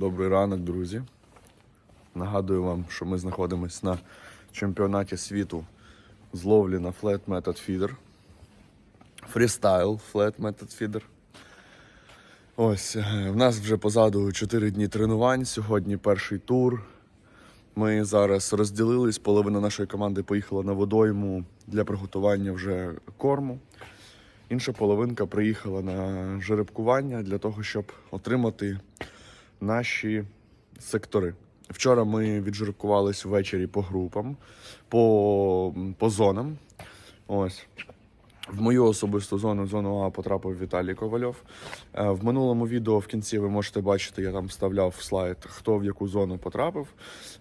Добрий ранок, друзі. Нагадую вам, що ми знаходимося на чемпіонаті світу з ловлі на Flat Method Feeder. Freestyle Flat Method Feeder. Ось, е, в нас вже позаду 4 дні тренувань. Сьогодні перший тур. Ми зараз розділились. Половина нашої команди поїхала на водойму для приготування вже корму. Інша половинка приїхала на жеребкування для того, щоб отримати наші сектори. Вчора ми віджеребкувались ввечері по групам, по, по зонам. Ось. В мою особисту зону, зону А, потрапив Віталій Ковальов. Е, В минулому відео в кінці ви можете бачити, я там вставляв слайд, хто в яку зону потрапив.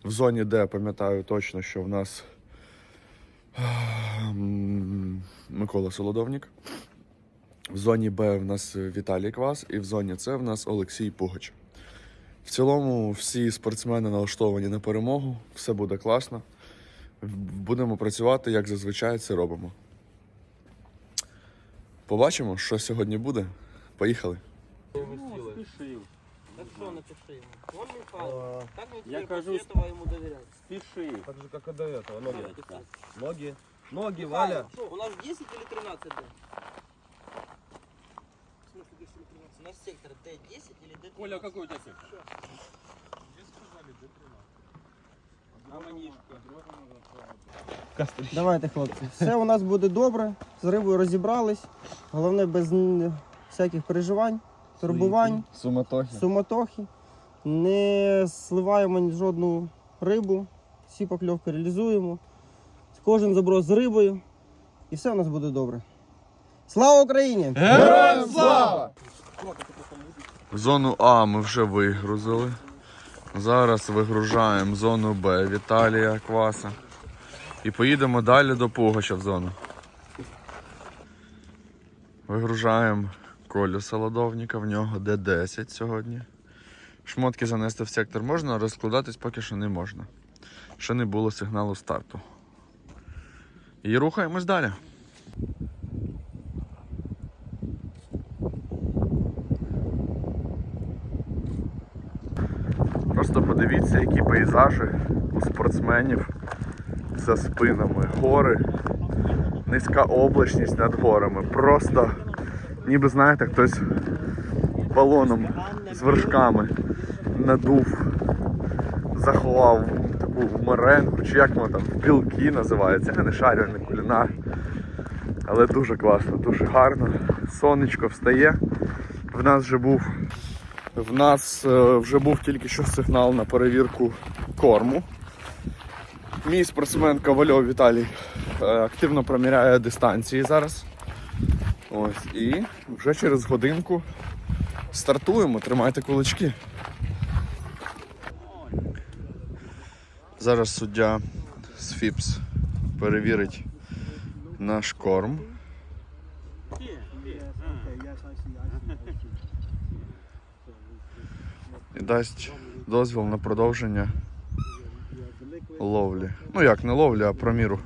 В зоні Д пам'ятаю точно, що в нас ем, Микола Солодовник. В зоні Б в нас Віталій Квас, і в зоні С в нас Олексій Пугач. В цілому всі спортсмени налаштовані на перемогу, все буде класно. Будемо працювати, як зазвичай це робимо. Побачимо, що сьогодні буде. Поїхали. Так что напиши ему. Он Михаил. Так я этого ему. Спеши. Так же, как и до этого. Ноги. Ноги. Ноги, Валя. у нас 10 или 13 Д? У нас сектор Д10 или Д13? Коля, какой у тебя сектор? Манишка? Давайте, хлопці. Все у нас буде добре. З рибою розібрались. Головне без всяких переживань, турбувань, Суматохи. суматохи. Не сливаємо жодну рибу. Всі покльовки реалізуємо. Кожен заброс з рибою. І все у нас буде добре. Слава Україні! Зону А ми вже вигрузили. Зараз вигружаємо зону Б Віталія Кваса. І поїдемо далі до Пугача в зону. Вигружаємо Колю Солодовника, в нього Д10 сьогодні. Шмотки занести в сектор можна, розкладатись поки що не можна. Ще не було сигналу старту. І рухаємось далі. Просто подивіться, які пейзажі у спортсменів за спинами. Гори, низька облачність над горами. Просто, ніби знаєте, хтось балоном з вершками надув, заховав таку меренгу, чи як воно там, білки називається. Я не шарю, не кулінар. Але дуже класно, дуже гарно. Сонечко встає. В нас вже був в нас е, вже був тільки що сигнал на перевірку корму. Мій спортсмен Ковальов Віталій е, активно проміряє дистанції зараз. Ось, і вже через годинку стартуємо, тримайте кулачки. Зараз суддя з ФІПС перевірить наш корм. і дасть дозвіл на продовження ловлі. Ну як не ловлі, а проміру.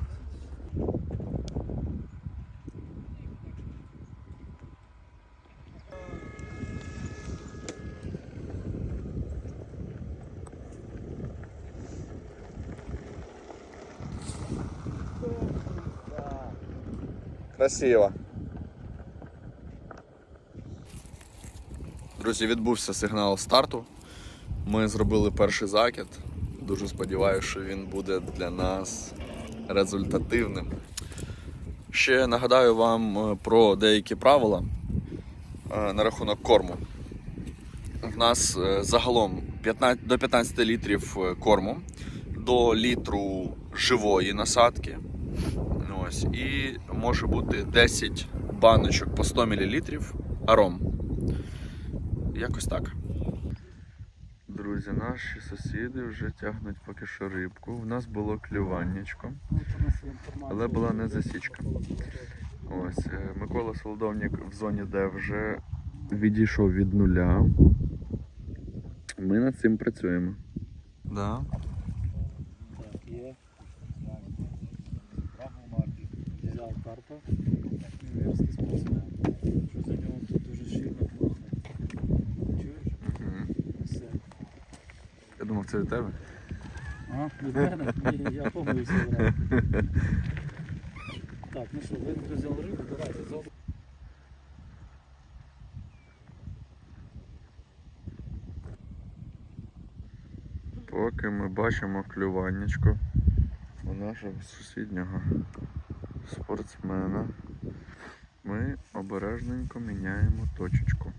Красиво. Друзі, відбувся сигнал старту. Ми зробили перший закид. Дуже сподіваюся, що він буде для нас результативним. Ще нагадаю вам е, про деякі правила е, на рахунок корму. В нас е, загалом 15, до 15 літрів корму, до літру живої насадки. Ось, і може бути 10 баночок по 100 мл аром. Якось так. Друзі, наші сусіди вже тягнуть поки що рибку. У нас було клюваннячко, але була не засічка. Ось, е, Микола Солодовник в зоні Д вже відійшов від нуля. Ми над цим працюємо. Да. Взял карпа, думав, це від тебе. А, від мене? Ні, я помилився одразу. Так, ну що, ви взяли рибу, давайте зовсім. Поки ми бачимо клюваннячко у нашого сусіднього спортсмена, ми обережненько міняємо точечку.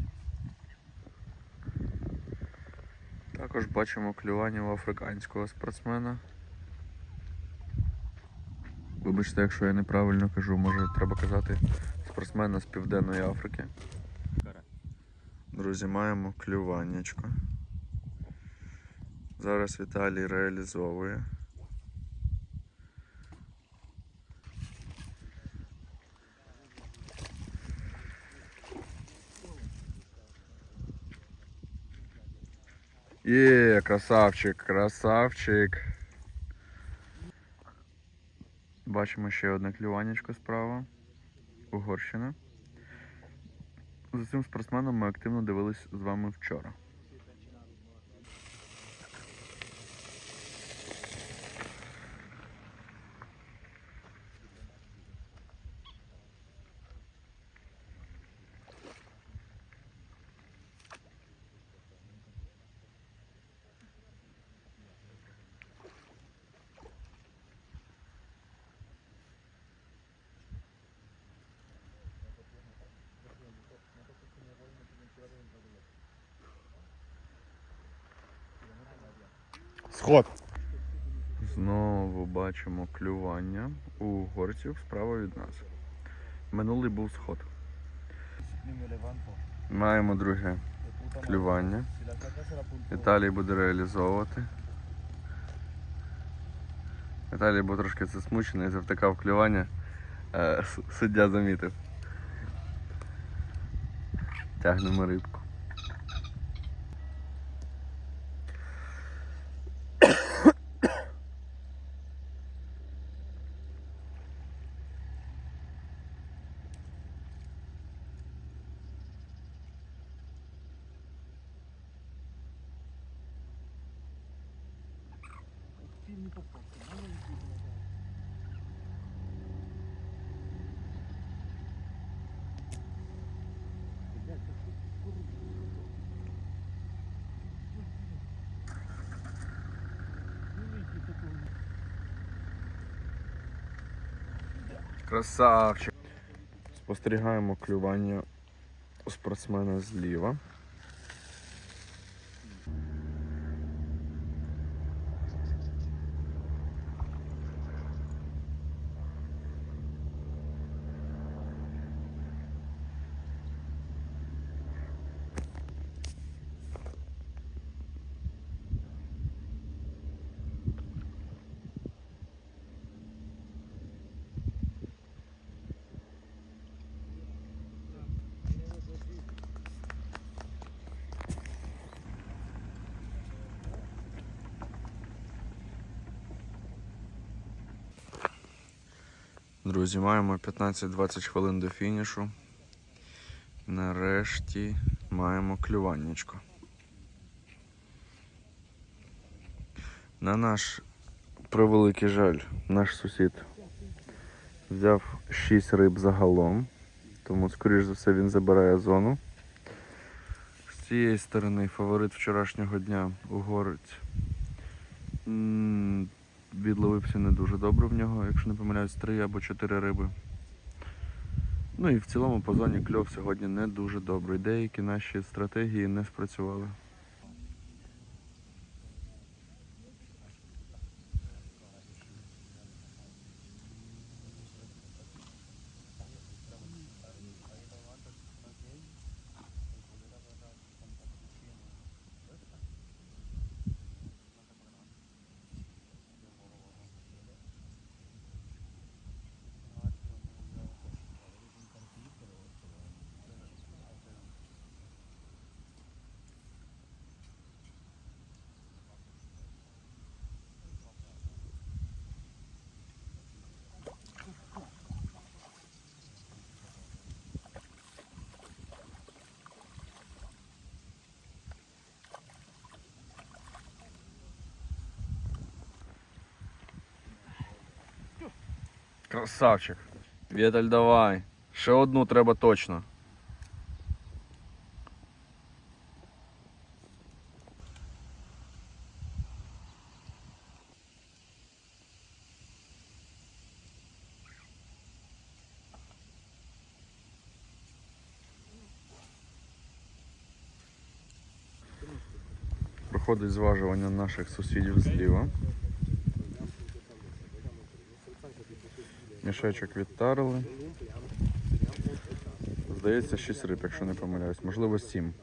Також бачимо клювання у африканського спортсмена. Вибачте, якщо я неправильно кажу, може треба казати спортсмена з Південної Африки. Друзі, маємо клюваннячко. Зараз Віталій реалізовує. Є, красавчик, красавчик. Бачимо ще одне клюванечко справа. Угорщина. За цим спортсменом ми активно дивились з вами вчора. Сход. Знову бачимо клювання у угорців справа від нас. Минулий був сход. Маємо друге клювання. Віталій буде реалізовувати. Віталій був трошки засмучений, завтикав клювання. Е, Суддя замітив. Тягнемо рибку. Красавчик. Спостерігаємо клювання спортсмена зліва. Друзі, маємо 15-20 хвилин до фінішу. Нарешті маємо клюваннячко. На наш превеликий жаль, наш сусід взяв 6 риб загалом, тому, скоріш за все, він забирає зону. З цієї сторони фаворит вчорашнього дня угорець. Відловився не дуже добре в нього, якщо не помиляюсь, три або чотири риби. Ну і в цілому по зоні кльов сьогодні не дуже добрий. Деякі наші стратегії не спрацювали. Красавчик. Віталь, давай. Ще одну треба точно. Проходить зважування наших сусідів зліва. Мішечок відтарили. Здається, 6 риб, якщо не помиляюсь. Можливо, 7.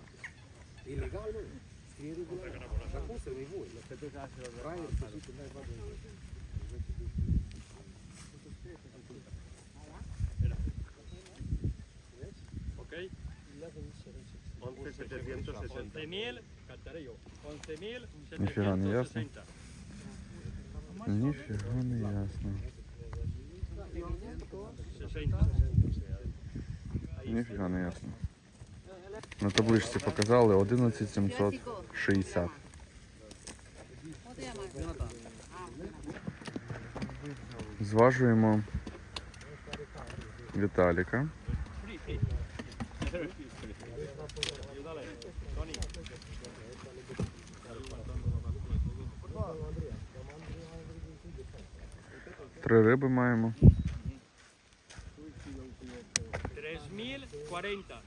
Ok. 11.760. 11.760. Ніфіга не ясно. Ніфіга не ясно. 60. Ніфіга не ясно. На табличці показали 11760. Зважуємо Віталіка. Три риби маємо. 3040.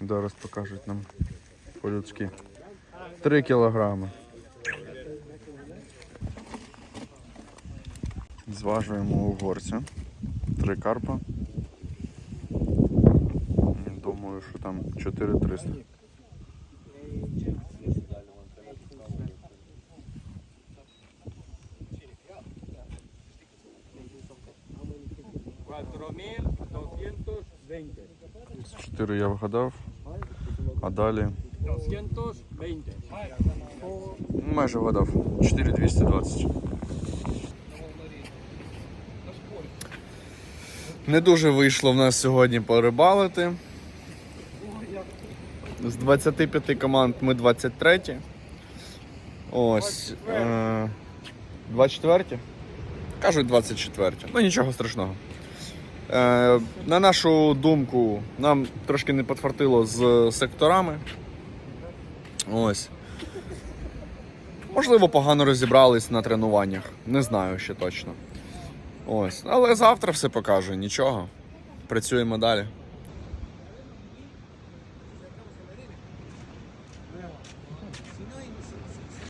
Зараз покажуть нам по-людськи. Три кілограми. Зважуємо угорця. Три карпа. Думаю, що там 4300. Чотири я вгадав, а далі майже вгадав. 4220. Не дуже вийшло в нас сьогодні порибалити. З 25 команд ми 23. Ось. Е, 24? Кажуть 24. Ну нічого страшного. Е, на нашу думку, нам трошки не підфартило з секторами. Ось. Можливо, погано розібрались на тренуваннях. Не знаю ще точно. Ось. Але завтра все покаже, нічого. Працюємо далі.